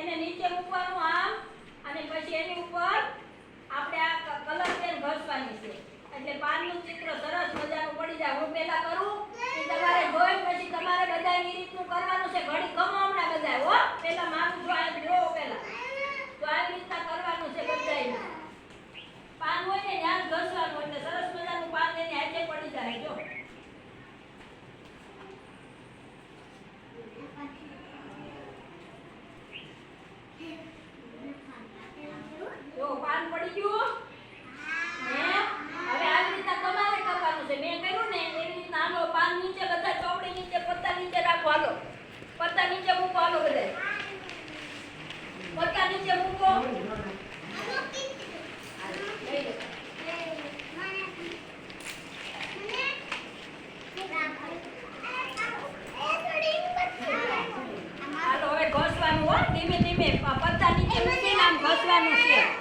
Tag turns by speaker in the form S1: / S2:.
S1: એને નીચે મૂકવાનું આમ, અને પછી એની ઉપર આપણે આ કલર પેન ઘસવાની છે. એટલે પાનનું ચિત્ર સરસ મજાનું પડી જાય. હું પહેલા કરું એ તમારે જોઈ, પછી તમારે બધા એ રીતનું કરવાનું છે. ઘડી ગમો હમણાં બધા હો. પહેલા મારું જો આ જો પહેલા. તો આવી રીતના કરવાનું છે બધા પાન હોય ને ધ્યાન ઘસવાનું, એટલે સરસ મજાનું પાન એની હાથે પડી જાય, જો. પાન પડી ગયું હવે આવી રીતના તમારે કરવાનું છે. મેં કર્યું ને, એવી રીતના હાલો, પાન નીચે બધા ચોપડી નીચે, પત્તા નીચે રાખો, હાલો. પત્તા નીચે મૂકો, હાલો બધે. પત્તા નીચે મૂકો. ધીમે ધીમે. પત્તા નીચે મૂકીને ઘસવાનું છે.